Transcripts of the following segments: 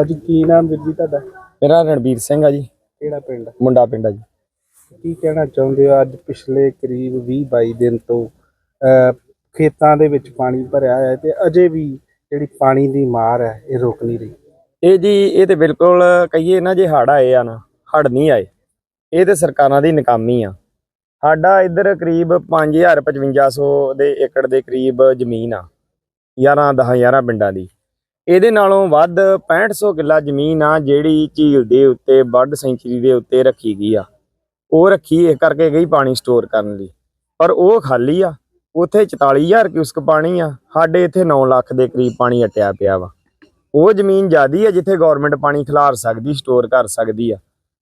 ਅੱਜ ਕੀ ਨਾਮ ਵੀਰ ਜੀ ਤੁਹਾਡਾ? ਮੇਰਾ ਰਣਬੀਰ ਸਿੰਘ ਆ ਜੀ। ਕਿਹੜਾ ਪਿੰਡ? ਮੁੰਡਾ ਪਿੰਡ ਆ ਜੀ। ਕੀ ਕਹਿਣਾ ਚਾਹੁੰਦੇ ਹੋ? ਅੱਜ ਪਿਛਲੇ ਕਰੀਬ 20 22 ਦਿਨ ਤੋਂ ਅਹ, ਖੇਤਾਂ ਦੇ ਵਿੱਚ ਪਾਣੀ ਭਰਿਆ ਹੈ ਤੇ ਅਜੇ ਵੀ ਜਿਹੜੀ ਪਾਣੀ ਦੀ ਮਾਰ ਹੈ ਇਹ ਰੁਕ ਨਹੀਂ ਰਹੀ। ਇਹ ਜੀ ਇਹ ਤੇ ਬਿਲਕੁਲ ਕਹੀਏ ਨਾ ਜੇ ਹੜ ਆਏ ਆ ਨਾ ਹੜ ਨਹੀਂ ਆਏ। ਇਹ ਤੇ ਸਰਕਾਰਾਂ ਦੀ ਨਾਕਾਮੀ ਆ। ਸਾਡਾ ਇੱਧਰ ਕਰੀਬ 5000 5500 ਦੇ ਏਕੜ ਦੇ ਕਰੀਬ ਜ਼ਮੀਨ ਆ 11 10 11 ਪਿੰਡਾਂ ਦੀ। ਇਹਦੇ ਨਾਲੋਂ ਵੱਧ 6500 ਕਿੱਲਾ ਜ਼ਮੀਨ ਆ ਜਿਹੜੀ ਝੀਲ ਦੇ ਉੱਤੇ ਬਰਡ ਸੈਂਚਰੀ ਦੇ ਉੱਤੇ ਰੱਖੀ ਗਈ ਆ। ਉਹ ਰੱਖੀ ਇਸ ਕਰਕੇ ਗਈ ਪਾਣੀ ਸਟੋਰ ਕਰਨ ਲਈ। ਪਰ ਉਹ ਖਾਲੀ ਆ। ਉੱਥੇ 44000 ਕਿਊਸਕ ਪਾਣੀ ਆ। ਸਾਡੇ ਇੱਥੇ 9 ਲੱਖ ਦੇ ਕਰੀਬ ਪਾਣੀ ਅਟਿਆ ਪਿਆ ਵਾ। ਉਹ ਜ਼ਮੀਨ ਜ਼ਿਆਦੀ ਆ ਜਿੱਥੇ ਗਵਰਨਮੈਂਟ ਪਾਣੀ ਖਿਲਾਰ ਸਕਦੀ, ਸਟੋਰ ਕਰ ਸਕਦੀ ਆ।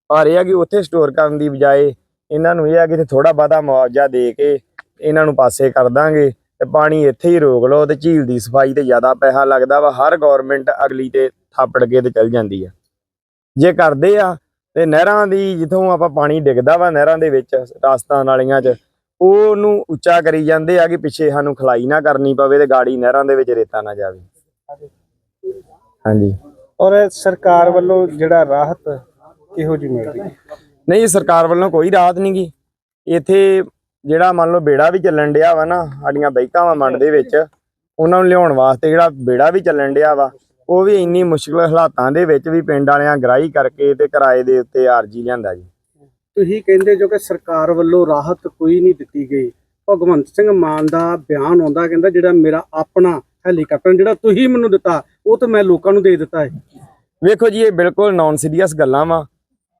ਪਰ ਇਹ ਆ ਕਿ ਉੱਥੇ ਸਟੋਰ ਕਰਨ ਦੀ ਬਜਾਏ ਇਹਨਾਂ ਨੂੰ ਇਹ ਆ ਕਿ ਇੱਥੇ ਥੋੜਾ ਬਾਦਾ ਮੁਆਵਜ਼ਾ ਦੇ ਕੇ ਇਹਨਾਂ ਨੂੰ ਪਾਸੇ ਕਰ ਦਾਂਗੇ। ਤੇ ਪਾਣੀ ਇੱਥੇ ਹੀ ਰੋਕ ਲਓ ਤੇ ਝੀਲ ਦੀ ਸਫ਼ਾਈ ਤੇ ਜ਼ਿਆਦਾ ਪੈਸਾ ਲੱਗਦਾ ਵਾ ਹਰ ਗਵਰਨਮੈਂਟ ਅਗਲੀ ਤੇ ਥਾਪੜ ਕੇ ਤੇ ਚਲ ਜਾਂਦੀ ਆ। ਜੇ ਕਰਦੇ ਆ ਤੇ ਨਹਿਰਾਂ ਦੀ ਜਿੱਥੋਂ ਆਪਾਂ ਪਾਣੀ ਡਿੱਗਦਾ ਵਾ ਨਹਿਰਾਂ ਦੇ ਵਿੱਚ ਰਾਸਤਾਂ ਨਾਲੀਆਂ 'ਚ ਉਹਨੂੰ ਉੱਚਾ ਕਰੀ ਜਾਂਦੇ ਆ ਕਿ ਪਿੱਛੇ ਸਾਨੂੰ ਖਲਾਈ ਨਾ ਕਰਨੀ ਪਵੇ ਤੇ ਗਾੜੀ ਨਹਿਰਾਂ ਦੇ ਵਿੱਚ ਰੇਤਾ ਨਾ ਜਾਵੇ। ਹਾਂਜੀ। ਔਰ ਸਰਕਾਰ ਵੱਲੋਂ ਜਿਹੜਾ ਰਾਹਤ ਕਿਹੋ ਜਿਹੀ ਮਿਲ ਰਹੀ ਹੈ ਨਹੀਂ ਸਰਕਾਰ ਵੱਲੋਂ ਕੋਈ ਰਾਹਤ ਨਹੀਂ ਗੀ। ਇੱਥੇ ਜਿਹੜਾ ਮੰਨ ਲਓ ਬੇੜਾ ਵੀ ਚੱਲਣ ਡਿਆ ਵਾ ਨਾ ਸਾਡੀਆਂ ਬਾਈਕਾਂ ਵਾ ਮੰਡ ਦੇ ਵਿੱਚ ਉਹਨਾਂ ਨੂੰ ਲਿਆਉਣ ਵਾਸਤੇ ਜਿਹੜਾ ਬੇੜਾ ਵੀ ਚੱਲਣ ਡਿਆ ਵਾ ਉਹ ਵੀ ਇੰਨੀ ਮੁਸ਼ਕਲ ਹਾਲਾਤਾਂ ਦੇ ਵਿੱਚ ਵੀ ਪਿੰਡ ਵਾਲਿਆਂ ਗ੍ਰਾਈ ਕਰਕੇ ਤੇ ਕਿਰਾਏ ਦੇ ਉੱਤੇ ਆਰਜੀ ਲਿਆਂਦਾ ਜੀ। ਤੁਸੀਂ ਕਹਿੰਦੇ ਜੋ ਕਿ ਸਰਕਾਰ ਵੱਲੋਂ ਰਾਹਤ ਕੋਈ ਨਹੀਂ ਦਿੱਤੀ ਗਈ। ਭਗਵੰਤ ਸਿੰਘ ਮਾਨ ਦਾ ਬਿਆਨ ਆਉਂਦਾ ਕਹਿੰਦਾ ਜਿਹੜਾ ਮੇਰਾ ਆਪਣਾ ਹੈਲੀਕਾਪਟਰ ਜਿਹੜਾ ਤੁਸੀਂ ਮੈਨੂੰ ਦਿੱਤਾ ਉਹ ਤਾਂ ਮੈਂ ਲੋਕਾਂ ਨੂੰ ਦੇ ਦਿੱਤਾ ਹੈ। ਵੇਖੋ ਜੀ ਇਹ ਬਿਲਕੁਲ ਨਾਨ ਸੀਰੀਅਸ ਗੱਲਾਂ ਵਾ।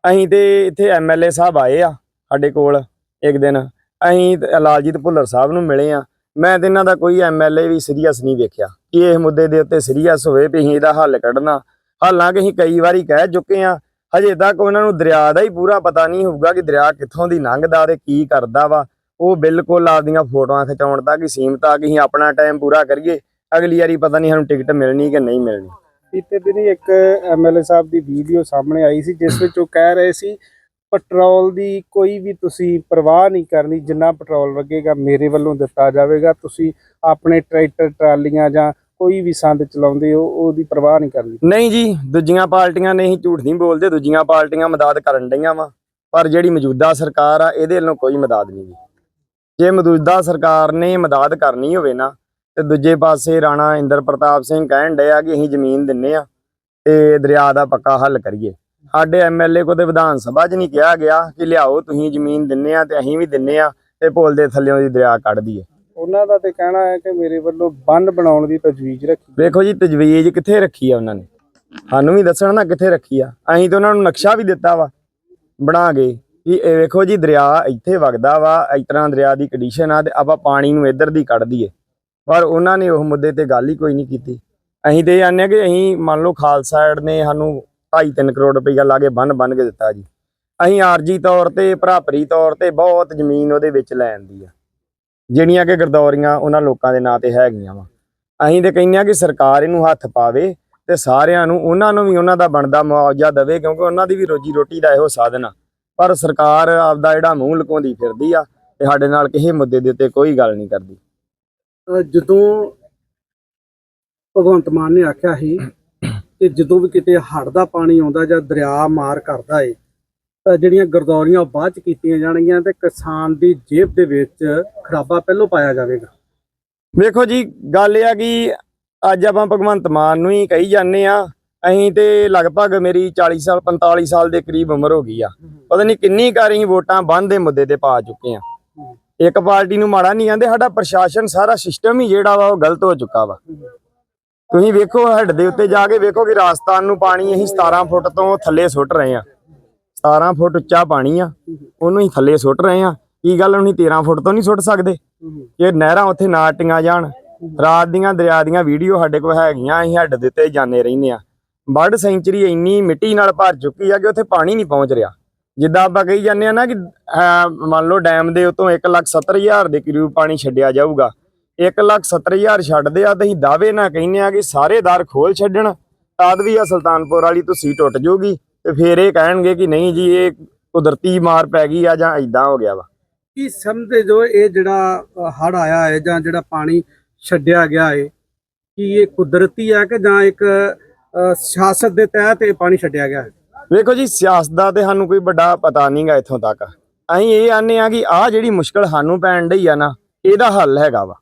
ਅਸੀਂ ਤੇ ਇੱਥੇ ਐਮਐਲਏ ਸਾਹਿਬ ਆਏ ਆ ਸਾਡੇ ਕੋਲ ਇੱਕ ਦਿਨ। ਅਸੀਂ ਲਾਲਜੀਤ ਭੁੱਲਰ ਸਾਹਿਬ ਨੂੰ ਮਿਲੇ ਆ ਮੈਂ ਤੇ ਇਹਨਾਂ ਦਾ ਕੋਈ ਐਮਐਲਏ ਵੀ ਸੀਰੀਅਸ ਨਹੀਂ ਵੇਖਿਆ। ਕਿ ਇਸ ਮੁੱਦੇ ਦੇ ਉੱਤੇ ਸੀਰੀਅਸ ਹੋਵੇ ਵੀ ਅਸੀਂ ਇਹਦਾ ਹੱਲ ਕੱਢਣਾ। ਹਾਲਾਂਕਿ ਅਸੀਂ ਕਈ ਵਾਰੀ ਕਹਿ ਚੁੱਕੇ ਆ ਹਜੇ ਤੱਕ ਉਹਨਾਂ ਨੂੰ ਦਰਿਆ ਦਾ ਹੀ ਪੂਰਾ ਪਤਾ ਨਹੀਂ ਹੋਊਗਾ ਕਿ ਦਰਿਆ ਕਿੱਥੋਂ ਦੀ ਲੰਘਦਾ ਤੇ ਕੀ ਕਰਦਾ ਵਾ। ਉਹ ਬਿਲਕੁਲ ਆਪਦੀਆਂ ਫੋਟੋਆਂ ਖਿਚਾਉਣ ਤੱਕ ਹੀ ਸੀਮਤ ਆ ਕਿ ਅਸੀਂ ਆਪਣਾ ਟਾਈਮ ਪੂਰਾ ਕਰੀਏ। ਅਗਲੀ ਵਾਰੀ ਪਤਾ ਨਹੀਂ ਸਾਨੂੰ ਟਿਕਟ ਮਿਲਣੀ ਕਿ ਨਹੀਂ ਮਿਲਣੀ। ਬੀਤੇ ਦਿਨੀ ਇੱਕ ਐਮਐਲਏ ਸਾਹਿਬ ਦੀ ਵੀਡੀਓ ਸਾਹਮਣੇ ਆਈ ਸੀ, ਜਿਸ ਵਿੱਚ ਉਹ ਕਹਿ ਰਹੇ ਸੀ ਪੈਟਰੋਲ ਦੀ ਕੋਈ ਵੀ ਤੁਸੀਂ ਪਰਵਾਹ ਨਹੀਂ ਕਰਨੀ, ਜਿੰਨਾ ਪੈਟਰੋਲ ਲੱਗੇਗਾ ਮੇਰੇ ਵੱਲੋਂ ਦਿੱਤਾ ਜਾਵੇਗਾ। ਤੁਸੀਂ ਆਪਣੇ ਟਰੈਕਟਰ, ਟਰਾਲੀਆਂ ਜਾਂ ਕੋਈ ਵੀ ਸੰਦ ਚਲਾਉਂਦੇ ਹੋ, ਉਹਦੀ ਪਰਵਾਹ ਨਹੀਂ ਕਰਨੀ। ਨਹੀਂ ਜੀ, ਦੂਜੀਆਂ ਪਾਰਟੀਆਂ ਨੇ ਹੀ ਝੂਠ ਨਹੀਂ ਬੋਲਦੇ, ਦੂਜੀਆਂ ਪਾਰਟੀਆਂ ਮਦਦ ਕਰਨ ਡਈਆਂ ਵਾ। ਪਰ ਜਿਹੜੀ ਮੌਜੂਦਾ ਸਰਕਾਰ ਆ, ਇਹਦੇ ਵੱਲੋਂ ਕੋਈ ਮਦਦ ਨਹੀਂ ਜੀ। ਜੇ ਮੌਜੂਦਾ ਸਰਕਾਰ ਨੇ ਮਦਦ ਕਰਨੀ ਹੋਵੇ ਨਾ, ਤੇ ਦੂਜੇ ਪਾਸੇ ਰਾਣਾ ਇੰਦਰ ਪ੍ਰਤਾਪ ਸਿੰਘ ਕਹਿਣ ਡਏ ਆ ਕਿ ਅਸੀਂ ਜ਼ਮੀਨ ਦਿੰਨੇ ਆ, ਤੇ ਦਰਿਆ ਦਾ ਪੱਕਾ ਹੱਲ ਕਰੀਏ। ਸਾਡੇ ਐਮਐਲਏ ਕੋ ਤੇ ਵਿਧਾਨ ਸਭਾ 'ਚ ਨਹੀਂ ਕਿਹਾ ਗਿਆ ਕਿ ਲਿਆਓ ਤੁਸੀਂ ਜ਼ਮੀਨ ਦਿੰਨੇ ਆ ਤੇ ਅਸੀਂ ਵੀ ਦਿੰਨੇ ਆ ਤੇ ਪੁਲ ਦੇ ਥੱਲੇੋਂ ਦੀ ਦਰਿਆ ਕੱਢ ਦਈਏ। ਉਹਨਾਂ ਦਾ ਤੇ ਕਹਿਣਾ ਹੈ ਕਿ ਮੇਰੇ ਵੱਲੋਂ ਬੰਨ ਬਣਾਉਣ ਦੀ ਤਜਵੀਜ਼ ਰੱਖੀ। ਵੇਖੋ ਜੀ ਤਜਵੀਜ਼ ਕਿੱਥੇ ਰੱਖੀ ਆ ਉਹਨਾਂ ਨੇ? ਸਾਨੂੰ ਵੀ ਦੱਸਣ ਨਾ ਕਿੱਥੇ ਰੱਖੀ ਆ। ਅਸੀਂ ਤਾਂ ਉਹਨਾਂ ਨੂੰ ਨਕਸ਼ਾ ਵੀ ਦਿੱਤਾ ਵਾ ਬਣਾ ਕੇ ਕਿ ਇਹ ਵੇਖੋ ਜੀ ਦਰਿਆ ਇੱਥੇ ਵਗਦਾ ਵਾ ਇਸ ਤਰ੍ਹਾਂ ਦਰਿਆ ਦੀ ਕੰਡੀਸ਼ਨ ਆ ਤੇ ਆਪਾਂ ਪਾਣੀ ਨੂੰ ਇੱਧਰ ਦੀ ਕੱਢ ਦਈਏ। ਪਰ ਉਹਨਾਂ ਨੇ ਉਹ ਮੁੱਦੇ ਤੇ ਗੱਲ ਹੀ ਕੋਈ ਨਹੀਂ ਕੀਤੀ। ਅਸੀਂ ਤੇ ਆਨੇ ਕਿ ਅਸੀਂ ਮੰਨ ਲਓ ਖਾਲਸਾ ਏਡ ਨੇ ਸਾਨੂੰ 2.5 ਕਰੋੜ ਰੁਪਈਆ ਲਾ ਕੇ ਬੰਨ ਬੰਨ ਕੇ ਦਿੱਤਾ ਜੀ। ਅਸੀਂ ਆਰਜੀ ਤੌਰ ਤੇ ਭਰਾਪਰੀ ਤੌਰ ਤੇ ਬਹੁਤ ਜ਼ਮੀਨ ਉਹਦੇ ਵਿੱਚ ਲੈ ਆਂਦੀ ਆ। ਜਿਹੜੀਆਂ ਕਿ ਗਰਦੌਰੀਆਂ ਉਹਨਾਂ ਲੋਕਾਂ ਦੇ ਨਾਂ ਤੇ ਹੈਗੀਆਂ ਵਾ। ਅਸੀਂ ਤੇ ਕਹਿੰਦੇ ਆ ਕਿ ਸਰਕਾਰ ਇਹਨੂੰ ਹੱਥ ਪਾਵੇ ਤੇ ਸਾਰਿਆਂ ਨੂੰ, ਉਹਨਾਂ ਨੂੰ ਵੀ ਉਹਨਾਂ ਦਾ ਬਣਦਾ ਮੁਆਵਜ਼ਾ ਦੇਵੇ ਕਿਉਂਕਿ ਉਹਨਾਂ ਦੀ ਵੀ ਰੋਜੀ ਰੋਟੀ ਦਾ ਇਹੋ ਸਾਧਨ ਆ। ਪਰ ਸਰਕਾਰ ਆਪਦਾ ਜਿਹੜਾ ਮੂੰਹ ਲੁਕਾਉਂਦੀ ਫਿਰਦੀ ਆ ਤੇ ਸਾਡੇ ਨਾਲ ਕਿਸੇ ਮੁੱਦੇ ਦੇ ਉੱਤੇ ਕੋਈ ਗੱਲ ਨਹੀਂ ਕਰਦੀ। ਅਹ ਜਦੋਂ ਭਗਵੰਤ ਮਾਨ ਨੇ ਆਖਿਆ ਸੀ ਕਿ ਜਦੋਂ ਵੀ ਕਿਤੇ ਹੜ੍ਹ ਦਾ ਪਾਣੀ ਆਉਂਦਾ ਜਾਂ ਦਰਿਆ ਮਾਰ ਕਰਦਾ ਏ ਤਾਂ ਜਿਹੜੀਆਂ ਗਰਦੌਰੀਆਂ ਬਾਅਦ ਚ ਕੀਤੀਆਂ ਜਾਣਗੀਆਂ ਤੇ ਕਿਸਾਨ ਦੀ ਜੇਬ ਦੇ ਵਿੱਚ ਖਰਾਬਾ ਪਹਿਲੋਂ ਪਾਇਆ ਜਾਵੇਗਾ। ਵੇਖੋ ਜੀ ਗੱਲ ਇਹ ਆ ਕਿ ਅੱਜ ਆਪਾਂ ਭਗਵੰਤ ਮਾਨ ਨੂੰ ਹੀ ਕਹੀ ਜਾਂਦੇ ਆ ਅਸੀਂ ਤੇ ਲਗਭਗ ਮੇਰੀ 40 ਸਾਲ 45 ਸਾਲ ਦੇ ਕਰੀਬ ਉਮਰ ਹੋ ਗਈ ਆ। ਪਤਾ ਨਹੀਂ ਕਿੰਨੀ ਕਾਰੀ ਵੋਟਾਂ ਬੰਦ ਦੇ ਮੁੱਦੇ ਤੇ ਪਾ ਚੁੱਕੇ ਆ ਇੱਕ ਪਾਰਟੀ ਨੂੰ ਮਾੜਾ ਨਹੀਂ ਕਹਿੰਦੇ ਸਾਡਾ ਪ੍ਰਸ਼ਾਸਨ ਸਾਰਾ ਸਿਸਟਮ ਹੀ ਜਿਹੜਾ ਵਾ ਉਹ ਗਲਤ ਹੋ ਚੁੱਕਾ ਵਾ। ਤੁਸੀਂ ਵੇਖੋ ਹੱਡ ਦੇ ਉੱਤੇ ਜਾ ਕੇ ਵੇਖੋ ਕਿ ਰਾਜਸਥਾਨ ਨੂੰ ਪਾਣੀ ਅਸੀਂ 17 ਫੁੱਟ ਤੋਂ ਥੱਲੇ ਸੁੱਟ ਰਹੇ ਆ 17 ਫੁੱਟ ਉੱਚਾ ਪਾਣੀ ਆ, ਉਹਨੂੰ ਹੀ ਥੱਲੇ ਸੁੱਟ ਰਹੇ ਆ ਕੀ ਗੱਲ ਹੁਣ 13 ਫੁੱਟ ਤੋਂ ਨਹੀਂ ਸੁੱਟ ਸਕਦੇ? ਇਹ ਨਹਿਰਾਂ ਉੱਥੇ ਨਾ ਟੀਆਂ ਜਾਣ, ਰਾਤ ਦੀਆਂ ਦਰਿਆ ਦੀਆਂ ਵੀਡੀਓ ਸਾਡੇ ਕੋਲ ਹੈਗੀਆਂ, ਅਸੀਂ ਹੱਡ ਦੇ ਉੱਤੇ ਜਾਂਦੇ ਰਹਿੰਦੇ ਆ ਬਰਡ ਸੈਂਚਰੀ ਇੰਨੀ ਮਿੱਟੀ ਨਾਲ ਭਰ ਚੁੱਕੀ ਆ ਕਿ ਉੱਥੇ ਪਾਣੀ ਨਹੀਂ ਪਹੁੰਚ ਰਿਹਾ। ਜਿੱਦਾਂ ਆਪਾਂ ਕਹੀ ਜਾਂਦੇ ਆ ਨਾ ਕਿ ਮੰਨ ਲਓ ਡੈਮ ਦੇ ਉਤੋਂ 170000 ਦੇ ਕਰੀਬ ਪਾਣੀ ਛੱਡਿਆ ਜਾਊਗਾ। 170000 ਛੱਡਦੇ ਆ ਤੇ ਅਸੀਂ ਦਾਅਵੇ ਨਾਲ ਕਹਿੰਦੇ ਆ ਕਿ ਸਾਰੇ ਦਰ ਖੋਲ ਛੱਡਣ। ਤਦ ਵੀ ਆ ਸੁਲਤਾਨਪੁਰ ਵਾਲੀ ਤੁਸੀਂ ਟੁੱਟ ਜਾਊਗੀ ਤੇ ਫੇਰ ਇਹ ਕਹਿਣਗੇ ਕਿ ਨਹੀਂ ਜੀ ਇਹ ਕੁਦਰਤੀ ਮਾਰ ਪੈ ਗਈ ਆ ਜਾਂ ਇਦਾਂ ਹੋ ਗਿਆ ਵਾ। ਕੀ ਸਮਝਦੇ ਜੋ ਇਹ ਜਿਹੜਾ ਹੜ ਆਇਆ ਹੈ ਜਾਂ ਜਿਹੜਾ ਪਾਣੀ ਛੱਡਿਆ ਗਿਆ ਹੈ ਕੀ ਇਹ ਕੁਦਰਤੀ ਹੈ ਕਿ ਜਾਂ ਇੱਕ ਸਿਆਸਤ ਦੇ ਤਹਿਤ ਇਹ ਪਾਣੀ ਛੱਡਿਆ ਗਿਆ ਹੈ? ਵੇਖੋ ਜੀ ਸਿਆਸਤ ਦਾ ਤੇ ਸਾਨੂੰ ਕੋਈ ਵੱਡਾ ਪਤਾ ਨਹੀਂਗਾ ਇੱਥੋਂ ਤੱਕ। ਅਸੀਂ ਇਹ ਆਨੇ ਆ ਕਿ ਆਹ ਜਿਹੜੀ ਮੁਸ਼ਕਲ ਸਾਨੂੰ ਪੈਣ ਡਈ ਆ ਨਾ ਇਹਦਾ ਹੱਲ ਹੈਗਾ ਵਾ।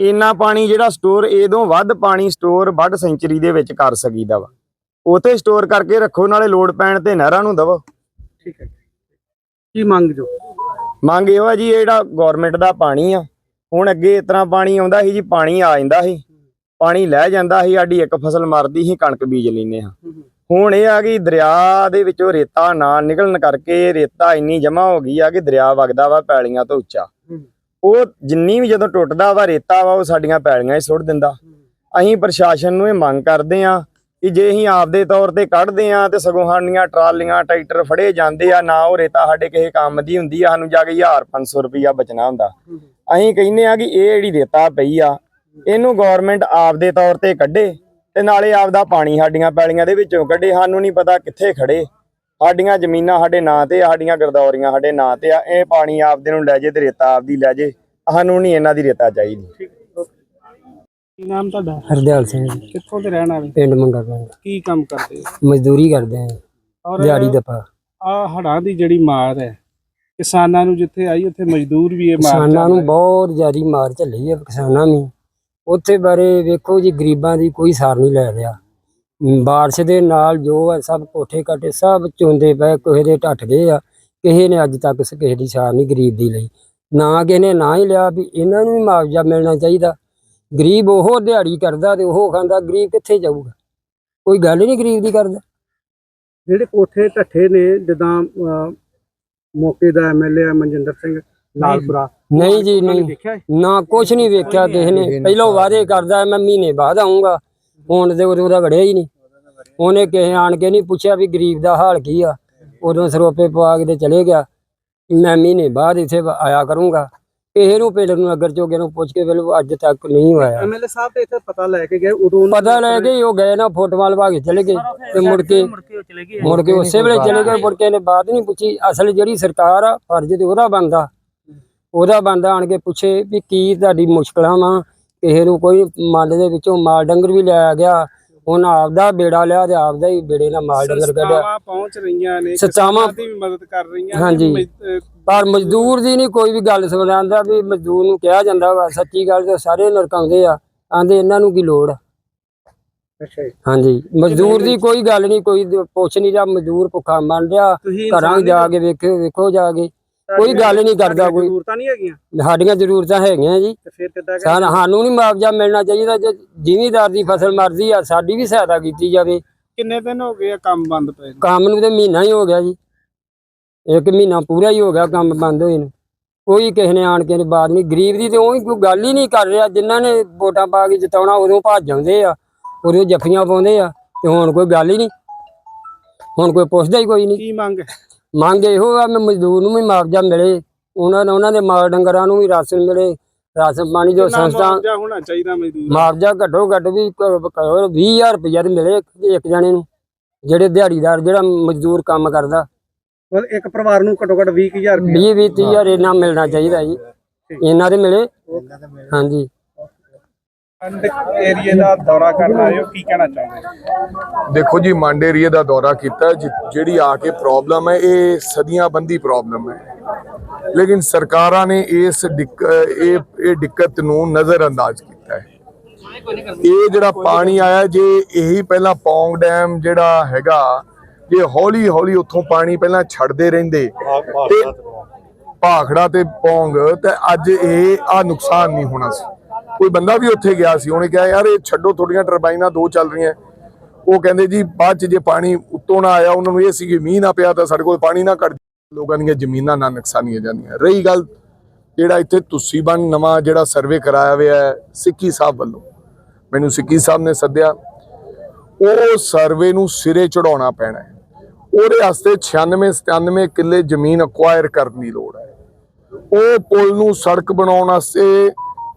ਇੰਨਾ ਪਾਣੀ ਜਿਹੜਾ ਸਟੋਰ ਇਹਦੋਂ ਵੱਧ ਪਾਣੀ ਸਟੋਰ ਵੱਡ ਸੈਂਚਰੀ ਦੇ ਵਿੱਚ ਕਰ ਸਕੀਦਾ ਵਾ। ਉਤੇ ਸਟੋਰ ਕਰਕੇ ਰੱਖੋ ਨਾਲੇ ਲੋਡ ਪੈਣ ਤੇ ਨਹਿਰਾਂ ਨੂੰ ਦਵੋ। ਠੀਕ ਹੈ ਕੀ ਮੰਗ ਜੋ? ਮੰਗ ਇਹੋ ਆ ਜੀ ਇਹ ਜਿਹੜਾ ਗਵਰਨਮੈਂਟ ਦਾ ਪਾਣੀ ਆ ਹੁਣ ਅੱਗੇ ਇਸ ਤਰ੍ਹਾਂ ਪਾਣੀ ਆਉਂਦਾ ਸੀ ਜੀ ਪਾਣੀ ਆ ਜਾਂਦਾ ਸੀ। ਪਾਣੀ ਲੈ ਜਾਂਦਾ ਸੀ ਸਾਡੀ ਇੱਕ ਫਸਲ ਮਰਦੀ ਸੀ ਕਣਕ ਬੀਜ ਲੈਨੇ ਆ ਹੁਣ ਇਹ ਆ ਕਿ ਦਰਿਆ ਦੇ ਵਿੱਚੋਂ ਰੇਤਾ ਨਾ ਨਿਕਲਣ ਕਰਕੇ ਰੇਤਾ ਇੰਨੀ ਜਮਾ ਹੋ ਗਈ ਆ ਕਿ ਦਰਿਆ ਵਗਦਾ ਵਾ ਪੈਲੀਆਂ ਤੋਂ ਉੱਚਾ। ਉਹ ਜਿੰਨੀ ਵੀ ਜਦੋਂ ਟੁੱਟਦਾ ਵਾ, ਰੇਤਾ ਵਾ, ਉਹ ਸਾਡੀਆਂ ਪੈਲੀਆਂ 'ਚ ਸੁੱਟ ਦਿੰਦਾ। ਅਸੀਂ ਪ੍ਰਸ਼ਾਸਨ ਨੂੰ ਇਹ ਮੰਗ ਕਰਦੇ ਆ ਕਿ ਜੇ ਅਸੀਂ ਆਪਦੇ ਤੌਰ ਤੇ ਕੱਢਦੇ ਆ ਤੇ ਸਗੋਂ ਸਾਡੀਆਂ ਟਰਾਲੀਆਂ, ਟਰੈਕਟਰ ਫੜੇ ਜਾਂਦੇ ਆ, ਨਾ ਉਹ ਰੇਤਾ ਸਾਡੇ ਕਿਸੇ ਕੰਮ ਦੀ ਹੁੰਦੀ ਆ, ਸਾਨੂੰ ਜਾ ਕੇ 1500 ਰੁਪਈਆ ਬਚਣਾ ਹੁੰਦਾ। ਅਸੀਂ ਕਹਿੰਦੇ ਆ ਕਿ ਇਹ ਜਿਹੜੀ ਰੇਤਾ ਪਈ ਆ, ਇਹਨੂੰ ਗਵਰਨਮੈਂਟ ਆਪਦੇ ਤੌਰ ਤੇ ਕੱਢੇ ਤੇ ਨਾਲੇ ਆਪਦਾ ਪਾਣੀ ਸਾਡੀਆਂ ਪੈਲੀਆਂ ਦੇ ਵਿੱਚੋਂ ਕੱਢੇ, ਸਾਨੂੰ ਨਹੀਂ ਪਤਾ ਕਿੱਥੇ ਖੜੇ। ਸਾਡੀਆਂ ਜ਼ਮੀਨਾਂ ਸਾਡੇ ਨਾਂ ਤੇ ਆ, ਸਾਡੀਆਂ ਗਰਦੌਰੀਆਂ ਸਾਡੇ ਨਾਂ ਤੇ ਆ ਇਹ ਪਾਣੀ ਆਪਦੇ ਨੂੰ ਲੈ ਜੇ ਤੇ ਰੇਤਾ ਆਪਦੀ ਲੈ ਜੇ ਸਾਨੂੰ ਨਹੀਂ ਇਹਨਾਂ ਦੀ ਰੇਤਾ ਚਾਹੀਦੀ। ਕੀ ਨਾਮ ਤੁਹਾਡਾ? ਹਰਦਿਆਲ ਸਿੰਘ ਜੀ, ਕਿੱਥੋਂ ਦੇ ਰਹਿਣ ਵਾਲੇ? ਪਿੰਡ ਮੰਗਾ ਪਿੰਡ। ਕੀ ਕੰਮ ਕਰਦੇ ਹੋ? ਮਜ਼ਦੂਰੀ ਕਰਦੇ ਆਂ ਔਰ ਦਿਹਾੜੀ ਦਫਾ ਆ ਹੜਾਂ ਦੀ ਜਿਹੜੀ ਮਾਰ ਹੈ ਕਿਸਾਨਾਂ ਨੂੰ ਜਿੱਥੇ ਆਈ ਉੱਥੇ ਮਜ਼ਦੂਰ ਵੀ ਇਹ ਮਾਰ ਕਿਸਾਨਾਂ ਨੂੰ। ਬਹੁਤ ਜ਼ਿਆਦੀ ਮਾਰ ਝੱਲੀ ਹੈ ਕਿਸਾਨਾਂ ਨੂੰ ਉੱਥੇ ਬਾਰੇ ਵੇਖੋ ਜੀ ਗਰੀਬਾਂ ਦੀ ਕੋਈ ਸਾਰ ਨਹੀਂ ਲੈ ਰਿਹਾ। ਬਾਰਿਸ਼ ਦੇ ਨਾਲ ਜੋ ਹੈ ਸਭ ਕੋਠੇ ਕਾਟੇ ਸਭ ਚੁੰਦੇ ਪਏ ਕਿਸੇ ਦੇ ਢੱਟ ਗਏ ਆ ਕਿਸੇ ਨੇ ਅੱਜ ਤੱਕ ਕਿਸੇ ਦੀ ਸਾਰ ਨਹੀਂ ਗਰੀਬ ਦੀ ਲਈ। ਨਾ ਕਿਸੇ ਨੇ ਨਾ ਹੀ ਲਿਆ ਵੀ ਇਹਨਾਂ ਨੂੰ ਵੀ ਮੁਆਵਜ਼ਾ ਮਿਲਣਾ ਚਾਹੀਦਾ। ਗਰੀਬ ਉਹ ਦਿਹਾੜੀ ਕਰਦਾ ਤੇ ਉਹ ਖਾਂਦਾ ਗਰੀਬ ਕਿੱਥੇ ਜਾਊਗਾ? ਕੋਈ ਗੱਲ ਹੀ ਨਹੀਂ ਗਰੀਬ ਦੀ ਕਰਦਾ। ਜਿਹੜੇ ਕੋਠੇ ਢੱਠੇ ਨੇ ਜਿੱਦਾਂ ਅਹ, ਮੌਕੇ ਦਾ ਐਮਐਲਏ ਮਨਜਿੰਦਰ ਸਿੰਘ ਲਾਲਪੁਰਾ ਨਹੀਂ ਜੀ ਨਹੀਂ। ਦੇਖਿਆ? ਨਾ ਕੁਛ ਨਹੀਂ ਵੇਖਿਆ ਕਿਸੇ ਨੇ। ਪਹਿਲਾਂ ਵਾਅਦੇ ਕਰਦਾ ਮੈਂ ਮਹੀਨੇ ਬਾਅਦ ਆਉਂਗਾ ਹੁਣ ਤੇ ਉਦੋਂ ਦਾ ਵੜਿਆ ਹੀ ਨਹੀਂ। ਉਹਨੇ ਕਿਸੇ ਆਣ ਕੇ ਨਹੀਂ ਪੁੱਛਿਆ ਵੀ ਗਰੀਬ ਦਾ ਹਾਲ ਕੀ ਆ। ਉਦੋਂ ਸਰੋਪੇ ਪਵਾ ਕੇ ਤੇ ਚਲੇ ਗਿਆ। ਮੈਂ ਮਹੀਨੇ ਬਾਅਦ ਇੱਥੇ ਆਇਆ ਕਰੂੰਗਾ। ਕਿਸੇ ਨੂੰ ਪਿੰਡ ਨੂੰ ਅਗਰ ਚੋਗੇ ਨੂੰ ਪੁੱਛ ਕੇ ਵੇਲੇ ਅੱਜ ਤੱਕ ਨਹੀਂ ਹੋਇਆ ਐਮਐਲਏ ਸਾਹਿਬ ਤੇ ਇੱਥੇ ਪਤਾ ਲੈ ਕੇ ਗਏ ਉਦੋਂ ਪਤਾ ਲੈ ਕੇ ਉਹ ਗਏ ਨਾ ਫੋਟੋਆਂ ਲਵਾ ਕੇ ਚਲੇ ਗਏ। ਤੇ ਮੁੜ ਕੇ ਮੁੜ ਕੇ ਉਸੇ ਵੇਲੇ ਚਲੇ ਗਏ ਮੁੜ ਕੇ ਨੇ ਬਾਤ ਨਹੀਂ ਪੁੱਛੀ। ਅਸਲ ਜਿਹੜੀ ਸਰਕਾਰ ਆ ਫਰਜ਼ ਤੇ ਉਹਦਾ ਬੰਦਾ ਉਹਦਾ ਬੰਦਾ ਆਣ ਕੇ ਪੁੱਛੇ ਵੀ ਕੀ ਤੁਹਾਡੀ ਮੁਸ਼ਕਲਾਂ ਵਾ। ਕਿਸੇ ਨੂੰ ਕੋਈ ਮੱਲ ਦੇ ਵਿੱਚੋਂ ਮਾਲ ਡੰਗਰ ਵੀ ਲਿਆ ਗਿਆ ਉਹਨਾਂ ਆਪਦਾ ਬੇੜਾ ਲਿਆ ਤੇ ਆਪਦਾ ਹੀ ਬੇੜੇ ਨਾਲ ਮਾਲ ਡੰਗਰ ਕੱਢਿਆ ਸੰਸਥਾਵਾਂ ਪਹੁੰਚ ਰਹੀਆਂ ਨੇ ਸੰਸਥਾਵਾਂ- ਕਿਸਾਨਾਂ ਦੀ ਵੀ ਮਦਦ ਕਰ ਰਹੀਆਂ ਹਾਂਜੀ। ਨੇ ਪਰ ਮਜ਼ਦੂਰ ਦੀ ਨਹੀਂ ਕੋਈ ਵੀ ਗੱਲ ਸੁਣਾਉਂਦਾ ਵੀ ਮਜ਼ਦੂਰ ਨੂੰ ਕਿਹਾ ਜਾਂਦਾ ਵਾ ਸੱਚੀ ਗੱਲ ਤੇ ਸਾਰੇ ਨਰਕਾਉਂਦੇ ਆ ਆਂਦੇ ਇਹਨਾਂ ਨੂੰ ਕੀ ਲੋੜ ਆ ਅੱਛਾ ਜੀ। ਹਾਂਜੀ ਮਜ਼ਦੂਰ ਦੀ ਕੋਈ ਗੱਲ ਨਹੀਂ ਕੋਈ ਦ- ਪੁੱਛ ਨਹੀਂ ਰਿਹਾ ਮਜ਼ਦੂਰ ਭੁੱਖਾ ਮਰ ਰਿਹਾ ਤੁਸੀਂ ਘਰਾਂ ਇਨਸਾਨੀ ਜਾ ਕੇ ਵੇਖੋ ਵੇਖੋ ਜਾ ਕੇ ਕੋਈ ਗੱਲ ਨਹੀਂ ਕਰਦਾ ਕੋਈ। ਜ਼ਰੂਰਤਾਂ ਨਹੀਂ ਹੈਗੀਆਂ। ਸਾਡੀਆਂ ਜ਼ਰੂਰਤਾਂ ਹੈਗੀਆਂ ਜੀ। ਤੇ ਫਿਰ ਕਿੱਦਾਂ ਸਾਨ ਸਾਨੂੰ ਨਹੀਂ ਮੁਆਵਜ਼ਾ ਮਿਲਣਾ ਚਾਹੀਦਾ ਜੇ ਜ਼ਿਮੀਦਾਰ ਦੀ ਫਸਲ ਮਰਦੀ ਆ ਸਾਡੀ ਵੀ ਸਹਾਇਤਾ ਕੀਤੀ ਜਾਵੇ। ਕਿੰਨੇ ਦਿਨ ਹੋ ਗਏ ਆ ਕੰਮ ਬੰਦ ਪਏ ਨੂੰ? ਕੰਮ ਨੂੰ ਤੇ ਮਹੀਨਾ ਹੀ ਹੋ ਗਿਆ ਜੀ। ਇੱਕ ਮਹੀਨਾ ਪੂਰਾ ਹੀ ਹੋ ਗਿਆ ਕੰਮ ਬੰਦ ਹੋਏ ਨੂੰ। ਕੋਈ ਕਿਸੇ ਨੇ ਆਣ ਕੇ ਬਾਤ ਨਹੀਂ ਗਰੀਬ ਦੀ ਤੇ ਉਹੀ ਕੋਈ ਗੱਲ ਹੀ ਨਹੀਂ ਕਰ ਰਿਹਾ। ਜਿਨ੍ਹਾਂ ਨੇ ਵੋਟਾਂ ਪਾ ਕੇ ਜਿਤਾਉਣਾ ਉਦੋਂ ਭੱਜ ਜਾਂਦੇ ਆ। ਉਦੋਂ ਜੱਫੀਆਂ ਪਾਉਂਦੇ ਆ ਤੇ ਹੁਣ ਕੋਈ ਗੱਲ ਹੀ ਨਹੀਂ। ਹੁਣ ਕੋਈ ਪੁੱਛਦਾ ਹੀ ਕੋਈ ਨਹੀਂ। ਕੀ ਮੰਗ ਹੈ? ਮੰਗ ਇਹੋ ਆ ਮੈਂ ਮਜ਼ਦੂਰ ਨੂੰ ਵੀ ਮੁਆਵਜ਼ਾ ਮਿਲੇ ਉਹਨਾਂ ਨੂੰ ਉਹਨਾਂ ਦੇ ਮਾਲ ਡੰਗਰਾਂ ਨੂੰ ਵੀ ਰਾਸ਼ਨ ਮਿਲੇ ਰਾਸ਼ਨ ਪਾਣੀ ਜੋ ਸੰਸਥਾ ਮੁਆਵਜ਼ਾ ਹੋਣਾ ਚਾਹੀਦਾ ਮਜ਼ਦੂਰ ਮੁਆਵਜ਼ਾ ਘੱਟੋ ਘੱਟ ਵੀ 20000 ਰੁਪਇਆ ਤੇ ਮਿਲੇ ਇੱਕ ਜਣੇ ਨੂੰ ਜਿਹੜੇ ਦਿਹਾੜੀਦਾਰ ਜਿਹੜਾ ਮਜ਼ਦੂਰ ਕੰਮ ਕਰਦਾ। ਮਤਲਬ ਇੱਕ ਪਰਿਵਾਰ ਨੂੰ ਘੱਟੋ ਘੱਟ 20000 ਰੁਪਏ 20 20 30000 ਇਹਨਾਂ ਮਿਲਣਾ ਚਾਹੀਦਾ ਜੀ। ਇਹਨਾਂ ਦੇ ਮਿਲੇ। ਹਾਂਜੀ। ਏਰੀਏ ਦਾ ਦੌਰਾ ਕਰਨ ਆਏ ਹੋ, ਕੀ ਕਹਿਣਾ ਚਾਹੁੰਦੇ ਦੇਖੋ ਜੀ, ਮੰਡ ਏਰੀਏ ਦਾ ਦੌਰਾ ਕੀਤਾ ਜਿਹੜੀ ਆ ਕੇ ਪ੍ਰੋਬਲਮ ਹੈ, ਇਹ ਸਦੀਆਂ ਬੰਦੀ ਪ੍ਰੋਬਲਮ ਹੈ। ਲੇਕਿਨ ਸਰਕਾਰਾਂ ਨੇ ਇਸ ਇਹ ਇਹ ਦਿੱਕਤ ਨੂੰ ਨਜ਼ਰ ਅੰਦਾਜ਼ ਕੀਤਾ ਹੈ। ਇਹ ਜਿਹੜਾ ਪਾਣੀ ਆਇਆ, ਜੇ ਇਹੀ ਪਹਿਲਾਂ ਪੌਂਗ ਡੈਮ ਜਿਹੜਾ ਹੈਗਾ, ਜੇ ਹੌਲੀ ਹੌਲੀ ਉੱਥੋਂ ਪਾਣੀ ਪਹਿਲਾਂ ਛੱਡਦੇ ਰਹਿੰਦੇ, ਤੇ ਭਾਖੜਾ ਤੇ ਪੌਂਗ, ਤੇ ਅੱਜ ਇਹ ਆ ਨੁਕਸਾਨ ਨਹੀਂ ਹੋਣਾ ਸੀ। ਕੋਈ ਬੰਦਾ ਵੀ ਉੱਥੇ ਗਿਆ ਸੀ, ਉਹਨੇ ਕਿਹਾ, ਯਾਰ, ਇਹ ਛੱਡੋ ਤੁਹਾਡੀਆਂ ਟਰਬਾਈਨਾਂ, ਦੋ ਚੱਲ ਰਹੀਆਂ ਉਹ ਕਹਿੰਦੇ, ਜੀ, ਬਾਅਦ ਚ ਜੇ ਪਾਣੀ ਉੱਤੋਂ ਨਾ ਆਇਆ, ਉਹਨਾਂ ਨੂੰ ਇਹ ਸੀ ਕਿ ਮੀਂਹ ਨਾ ਪਿਆ, ਤਾਂ ਸਾਡੇ ਕੋਲ ਪਾਣੀ ਨਾ ਕੱਢ ਲੋਕਾਂ ਦੀਆਂ ਜ਼ਮੀਨਾਂ ਨਾ ਨੁਕਸਾਨੀਆਂ ਜਾਂਦੀਆਂ। ਰਹੀ ਗੱਲ, ਜਿਹੜਾ ਇੱਥੇ ਤੁਸੀਂ ਬਣ, ਨਵਾਂ ਜਿਹੜਾ ਸਰਵੇ ਕਰਾਇਆ ਹੋਇਆ ਹੈ, ਸਿੱਕੀ ਸਾਹਿਬ ਵੱਲੋਂ। ਮੈਨੂੰ ਸਿੱਕੀ ਸਾਹਿਬ ਨੇ ਸੱਦਿਆ, ਉਹ ਸਰਵੇ ਨੂੰ ਸਿਰੇ ਚੜਾਉਣਾ ਪੈਣਾ ਹੈ। ਉਹਦੇ ਵਾਸਤੇ 96 97 ਕਿੱਲੇ ਜ਼ਮੀਨ ਅਕਵਾਇਰ ਕਰਨ ਦੀ ਲੋੜ ਹੈ। ਉਹ ਪੁਲ ਨੂੰ ਸੜਕ ਬਣਾਉਣ ਵਾਸਤੇ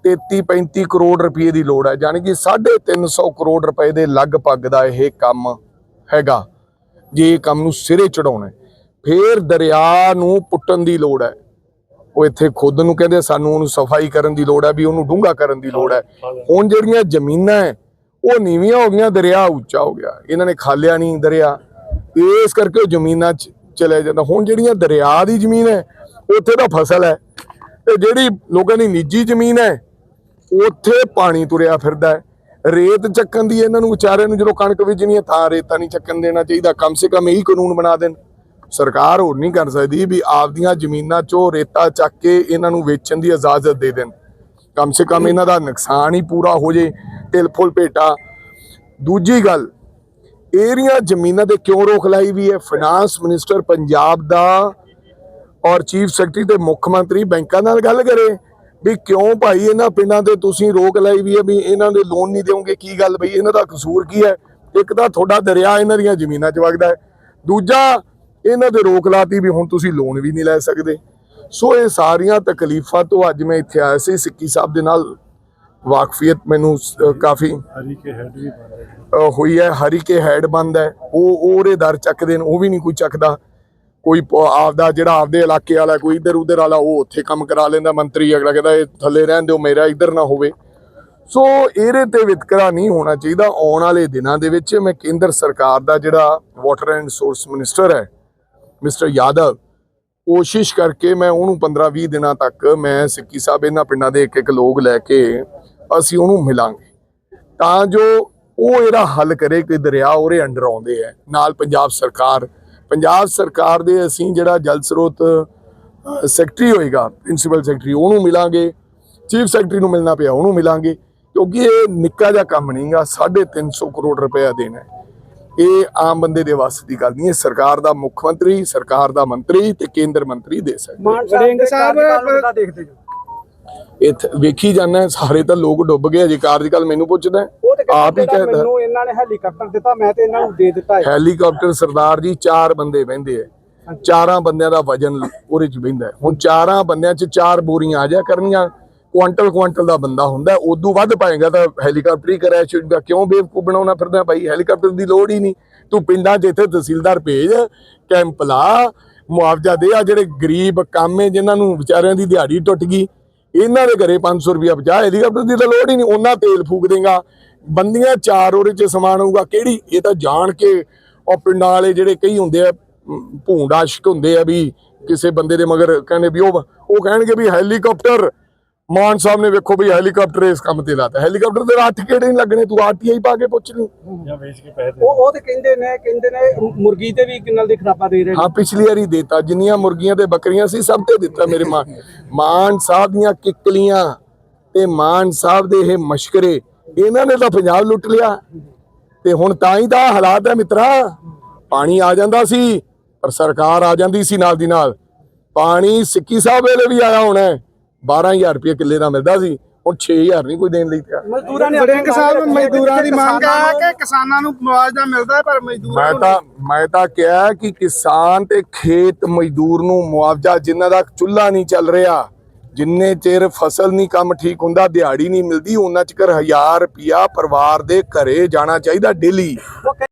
33 35 ਕਰੋੜ ਰੁਪਏ ਦੀ ਲੋੜ ਹੈ ਯਾਨੀ ਕਿ 350 ਕਰੋੜ ਰੁਪਏ ਦੇ ਲਗਭਗ ਦਾ ਇਹ ਕੰਮ ਹੈਗਾ। ਜੇ ਇਹ ਕੰਮ ਨੂੰ ਸਿਰੇ ਚੜਾਉਣਾ ਫੇਰ ਦਰਿਆ ਨੂੰ ਪੁੱਟਣ ਦੀ ਲੋੜ ਹੈ। ਉਹ ਇੱਥੇ ਖੁਦ ਨੂੰ ਕਹਿੰਦੇ ਸਾਨੂੰ ਉਹਨੂੰ ਸਫ਼ਾਈ ਕਰਨ ਦੀ ਲੋੜ ਹੈ, ਵੀ ਉਹਨੂੰ ਡੂੰਘਾ ਕਰਨ ਦੀ ਲੋੜ ਹੈ। ਹੁਣ ਜਿਹੜੀਆਂ ਜ਼ਮੀਨਾਂ ਹੈ, ਉਹ ਨੀਵੀਆਂ ਹੋ ਗਈਆਂ, ਦਰਿਆ ਉੱਚਾ ਹੋ ਗਿਆ। ਇਹਨਾਂ ਨੇ ਖਾਲਿਆ ਨਹੀਂ ਦਰਿਆ। ਇਸ ਕਰਕੇ ਉਹ ਜ਼ਮੀਨਾਂ 'ਚ ਚਲੇ ਜਾਂਦਾ। ਹੁਣ ਜਿਹੜੀਆਂ ਦਰਿਆ ਦੀ ਜ਼ਮੀਨ ਹੈ, ਉੱਥੇ ਤਾਂ ਫਸਲ ਹੈ। ਤੇ ਜਿਹੜੀ ਲੋਕਾਂ ਦੀ ਨਿੱਜੀ ਜ਼ਮੀਨ ਹੈ ਉੱਥੇ ਪਾਣੀ ਤੁਰਿਆ ਫਿਰਦਾ ਹੈ। ਰੇਤ ਚੱਕਣ ਦੀ ਇਹਨਾਂ ਨੂੰ ਵਿਚਾਰਿਆਂ ਨੂੰ ਜਦੋਂ ਕਣਕ ਬੀਜਣੀ ਹੈ ਤਾਂ ਰੇਤਾ ਨਹੀਂ ਚੱਕਣ ਦੇਣਾ ਚਾਹੀਦਾ। ਕਮ ਸੇ ਕਮ ਇਹੀ ਕਾਨੂੰਨ ਬਣਾ ਦੇਣ। ਸਰਕਾਰ ਹੋਰ ਨਹੀਂ ਕਰ ਸਕਦੀ ਵੀ ਆਪਦੀਆਂ ਜ਼ਮੀਨਾਂ 'ਚੋਂ ਰੇਤਾ ਚੱਕ ਕੇ ਇਹਨਾਂ ਨੂੰ ਵੇਚਣ ਦੀ ਇਜਾਜ਼ਤ ਦੇ ਦੇਣ। ਕਮ ਸੇ ਕਮ ਇਹਨਾਂ ਦਾ ਨੁਕਸਾਨ ਹੀ ਪੂਰਾ ਹੋ ਜੇ ਤਿਲ ਫੁੱਲ ਭੇਟਾ। ਦੂਜੀ ਗੱਲ, ਇਹਦੀਆਂ ਜ਼ਮੀਨਾਂ ਤੇ ਕਿਉਂ ਰੋਕ ਲਾਈ ਵੀ ਹੈ? ਫਾਈਨਾਂਸ ਮਿਨਿਸਟਰ ਪੰਜਾਬ ਦਾ ਔਰ ਚੀਫ ਸੈਕਟਰੀ ਤੇ ਮੁੱਖ ਮੰਤਰੀ ਬੈਂਕਾਂ ਨਾਲ ਗੱਲ ਕਰੇ। ਵੀ ਕਿਉਂ ਭਾਈ ਇਹਨਾਂ ਪਿੰਡਾਂ ਤੇ ਤੁਸੀਂ ਰੋਕ ਲਾਈ ਵੀ ਹੈ ਵੀ ਇਹਨਾਂ ਦੇ ਲੋਨ ਨਹੀਂ ਦਿਓਗੇ ਕੀ ਗੱਲ ਬਈ? ਇਹਨਾਂ ਦਾ ਕਸੂਰ ਕੀ ਹੈ? ਇੱਕ ਤਾਂ ਤੁਹਾਡਾ ਦਰਿਆ ਇਹਨਾਂ ਦੀਆਂ ਜ਼ਮੀਨਾਂ 'ਚ ਵਗਦਾ ਹੈ। ਦੂਜਾ ਇਹਨਾਂ ਤੇ ਰੋਕ ਲਾਤੀ ਵੀ ਹੁਣ ਤੁਸੀਂ ਲੋਨ ਵੀ ਨਹੀਂ ਲੈ ਸਕਦੇ। ਸੋ ਇਹ ਸਾਰੀਆਂ ਤਕਲੀਫਾਂ ਤੋਂ ਅੱਜ ਮੈਂ ਇੱਥੇ ਆਇਆ ਸੀ। ਸਿੱਕੀ ਸਾਹਿਬ ਦੇ ਨਾਲ ਵਾਕਫੀਅਤ ਮੈਨੂੰ ਕਾਫੀ ਅ, ਹੋਈ ਹੈ। ਹਰੀ ਕੇ ਹੈਡ ਬੰਦ ਹੈ। ਉਹ ਉਹਦੇ ਦਰ ਚੱਕਦੇ ਨੇ ਉਹ ਵੀ ਨਹੀਂ ਕੋਈ ਚੱਕਦਾ। ਕੋਈ ਆਪਦਾ ਜਿਹੜਾ ਆਪਦੇ ਇਲਾਕੇ ਵਾਲਾ ਕੋਈ ਇੱਧਰ ਉੱਧਰ ਵਾਲਾ, ਉਹ ਉੱਥੇ ਕੰਮ ਕਰਾ ਲੈਂਦਾ, ਮੰਤਰੀ ਅਗਲਾ ਕਹਿੰਦਾ, ਇਹ ਥੱਲੇ ਰਹਿਣ ਦਿਓ, ਮੇਰਾ ਇੱਧਰ ਨਾ ਹੋਵੇ। ਸੋ ਇਹਦੇ ਤੇ ਵਿਤਕਰਾ ਨਹੀਂ ਹੋਣਾ ਚਾਹੀਦਾ। ਆਉਣ ਵਾਲੇ ਦਿਨਾਂ ਦੇ ਵਿੱਚ ਮੈਂ ਕੇਂਦਰ ਸਰਕਾਰ ਦਾ ਜਿਹੜਾ ਵਾਟਰ ਐਂਡ ਸੋਰਸ ਮਿਨਿਸਟਰ ਹੈ, ਮਿਸਟਰ ਯਾਦਵ, ਕੋਸ਼ਿਸ਼ ਕਰਕੇ ਮੈਂ ਉਹਨੂੰ 15-20 ਦਿਨਾਂ ਤੱਕ ਮੈਂ ਸਿੱਕੀ ਸਾਹਿਬ ਇਹਨਾਂ ਪਿੰਡਾਂ ਦੇ ਇੱਕ ਇੱਕ ਲੋਕ ਲੈ ਕੇ ਅਸੀਂ ਉਹਨੂੰ ਮਿਲਾਂਗੇ। ਤਾਂ ਜੋ ਉਹ ਇਹਦਾ ਹੱਲ ਕਰੇ ਕਿ ਦਰਿਆ ਉਹਦੇ ਅੰਡਰ ਆਉਂਦੇ ਹੈ। ਨਾਲ ਪੰਜਾਬ ਸਰਕਾਰ ਪੰਜਾਬ ਸਰਕਾਰ ਦੇ ਅਸੀਂ ਜਿਹੜਾ ਜਲ ਸਰੋਤ ਸੈਕਟਰੀ ਹੋਏਗਾ ਪ੍ਰਿੰਸੀਪਲ ਸੈਕਟਰੀ ਉਹਨੂੰ ਮਿਲਾਂਗੇ ਚੀਫ ਸੈਕਟਰੀ ਨੂੰ ਮਿਲਣਾ ਪਿਆ ਉਹਨੂੰ ਮਿਲਾਂਗੇ ਕਿਉਂਕਿ ਇਹ ਨਿੱਕਾ ਜਿਹਾ ਕੰਮ ਨਹੀਂਗਾ 350 ਕਰੋੜ ਰੁਪਇਆ ਦੇਣਾ ਇਹ ਆਮ ਬੰਦੇ ਦੇ ਵੱਸ ਦੀ ਗੱਲ ਨਹੀਂ ਹੈ ਸਰਕਾਰ ਦਾ ਮੁੱਖ ਮੰਤਰੀ ਸਰਕਾਰ ਦਾ ਮੰਤਰੀ ਤੇ ਕੇਂਦਰ ਮੰਤਰੀ ਦੇ ਸਕਦੇ ਵੜਿੰਗ ਸਾਹਿਬ ਦੇਖਦੇ ਜੋ ਇੱਥੇ ਵੇਖੀ ਜਾਂਦਾ ਸਾਰੇ ਤਾਂ ਲੋਕ ਡੁੱਬ ਗਏ ਅਜੇ ਕਾਰਜਕਾਲ ਮੈਨੂੰ ਪੁੱਛਦਾ ਆਪ ਹੀ ਕਹਿੰਦਾ ਮੈਨੂੰ ਇਹਨਾਂ ਨੇ ਹੈਲੀਕਾਪਟਰ ਦਿੱਤਾ ਮੈਂ ਤੇ ਇਹਨਾਂ ਨੂੰ ਦੇ ਦਿੱਤਾ ਹੈ। ਹੈਲੀਕਾਪਟਰ ਸਰਦਾਰ ਜੀ ਚਾਰ ਬੰਦੇ ਬਹਿੰਦੇ ਆ। ਚਾਰਾਂ ਬੰਦਿਆਂ ਦਾ ਵਜਨ ਉਹਦੇ ਚ ਬਹਿੰਦਾ। ਹੁਣ ਚਾਰਾਂ ਬੰਦਿਆਂ ਚ ਚਾਰ ਬੋਰੀਆਂ ਆ ਜਾ ਕਰਨੀਆਂ ਕੁਆਂਟਲ ਕੁਆਂਟਲ ਦਾ ਬੰਦਾ ਹੁੰਦਾ ਉਦੋਂ ਵੱਧ ਪਾਏਗਾ ਤਾਂ ਹੈਲੀਕਾਪਟਰ ਹੀ ਕਰਿਆ ਚੁੱਕਾ ਕਿਉਂ ਬੇਵਕੂਫ ਬਣਾਉਣਾ ਫਿਰਦਾ ਭਾਈ? ਹੈਲੀਕਾਪਟਰ ਦੀ ਲੋੜ ਹੀ ਨਹੀਂ। ਤੂੰ ਪਿੰਡਾਂ ਇੱਥੇ ਤਹਿਸੀਲਦਾਰ ਭੇਜ ਕੈਂਪ ਲਾ ਮੁਆਵਜ਼ਾ ਦੇ। ਆ ਜਿਹੜੇ ਗਰੀਬ ਕਾਮੇ ਜਿਨ੍ਹਾਂ ਨੂੰ ਵਿਚਾਰਿਆਂ ਦੀ ਦਿਹਾੜੀ ਟੁੱਟ ਗਈ ਇਹਨਾਂ ਦੇ ਘਰੇ 500 ਰੁਪਇਆ ਬਚਾ ਹੈਲੀਕਾਪਟਰ ਦੀ ਤਾਂ ਲੋੜ ਹੀ ਨਹੀਂ। ਉਹਨਾਂ ਤੇਲ ਫੂਕ ਦੇਗਾ। ਬੰਦੀਆਂ ਚਾਰ ਉਹਦੇ 'ਚ ਸਮਾਨ ਹੋਊਗਾ ਕਿਹੜੀ? ਇਹ ਤਾਂ ਜਾਣ ਕੇ ਉਹ ਪਿੰਡਾਂ ਵਾਲੇ ਜਿਹੜੇ ਕਈ ਹੁੰਦੇ ਆ ਭੂੰਡ ਆਸ਼ਕ ਹੁੰਦੇ ਆ ਵੀ ਕਿਸੇ ਬੰਦੇ ਦੇ ਮਗਰ ਕਹਿੰਦੇ ਵੀ ਉਹ ਉਹ ਕਹਿਣਗੇ ਵੀ ਹੈਲੀਕਾਪਟਰ ਮਾਨ ਸਾਹਿਬ ਨੇ ਵੇਖੋ ਵੀ ਹੈਲੀਕਾਪਟਰ ਇਸ ਕੰਮ ਤੇ ਲਾਤਾ। ਹੈਲੀਕਾਪਟਰ ਦੇ ਅੱਠ ਕਿਹੜੇ ਨਹੀਂ ਲੱਗਣੇ? ਤੂੰ ਆਰਟੀਆਈ ਪਾ ਕੇ ਪੁੱਛ ਲਈ। ਉਹ ਉਹ ਤੇ ਕਹਿੰਦੇ ਨੇ ਕਹਿੰਦੇ ਨੇ ਮੁਰਗੀ ਤੇ ਵੀ ਕਿੰਨਲ ਦੀ ਖਰਾਬਾ ਦੇ ਰਹੇ ਹਾਂ ਪਿਛਲੀ ਵਾਰੀ ਦੇਤਾ। ਜਿੰਨੀਆਂ ਮੁਰਗੀਆਂ ਤੇ ਬੱਕਰੀਆਂ ਸੀ ਸਭ ਤੇ ਦਿੱਤਾ ਮੇਰੇ ਮਾਂ। ਮਾਨ ਸਾਹਿਬ ਦੀਆਂ ਕਿੱਕਲੀਆਂ ਤੇ ਮਾਨ ਸਾਹਿਬ ਦੇ ਇਹ ਮਸ਼ਕਰੇ ਇਹਨਾਂ ਨੇ ਤਾਂ ਪੰਜਾਬ ਲੁੱਟ ਲਿਆ। ਤੇ ਹੁਣ ਤਾਂ ਹੀ ਤਾਂ ਹਾਲਾਤ ਹੈ ਮਿੱਤਰਾ। ਪਾਣੀ ਆ ਜਾਂਦਾ ਸੀ ਪਰ ਸਰਕਾਰ ਆ ਜਾਂਦੀ ਸੀ ਨਾਲ ਦੀ ਨਾਲ। ਪਾਣੀ ਸਿੱਕੀ ਸਾਹਿਬ ਵੇਲੇ ਵੀ ਆਇਆ ਹੋਣਾ ਹੈ। 12000 ਰੁਪਏ ਕਿੱਲੇ ਦਾ ਮਿਲਦਾ ਸੀ। ਹੁਣ 6000 ਨਹੀਂ ਕੋਈ ਦੇਣ ਲਈ ਤਿਆਰ। ਮਜ਼ਦੂਰਾਂ ਨੇ ਵੜਿੰਗ ਸਾਹਿਬ ਮਜ਼ਦੂਰਾਂ ਦੀ ਮੰਗ ਹੈ ਕਿ ਕਿਸਾਨਾਂ ਨੂੰ ਮੁਆਵਜ਼ਾ ਮਿਲਦਾ ਹੈ ਪਰ ਮਜ਼ਦੂਰਾਂ ਮੈਂ ਤਾਂ ਮੈਂ ਤਾਂ ਕਿਹਾ ਕਿ ਕਿਸਾਨ ਤੇ ਖੇਤ ਮਜ਼ਦੂਰ ਨੂੰ ਮੁਆਵਜ਼ਾ ਜਿਨ੍ਹਾਂ ਦਾ ਚੁੱਲ੍ਹਾ ਨਹੀਂ ਚੱਲ ਰਿਹਾ ਜਿੰਨੇ ਚਿਰ ਫਸਲ ਨਹੀਂ, ਕੰਮ ਠੀਕ ਹੁੰਦਾ, ਦਿਹਾੜੀ ਨਹੀਂ ਮਿਲਦੀ, ਉਹਨਾਂ ਚਿਰ 1000 ਰੁਪਿਆ ਪਰਿਵਾਰ ਦੇ ਘਰੇ ਜਾਣਾ ਚਾਹੀਦਾ ਡੇਲੀ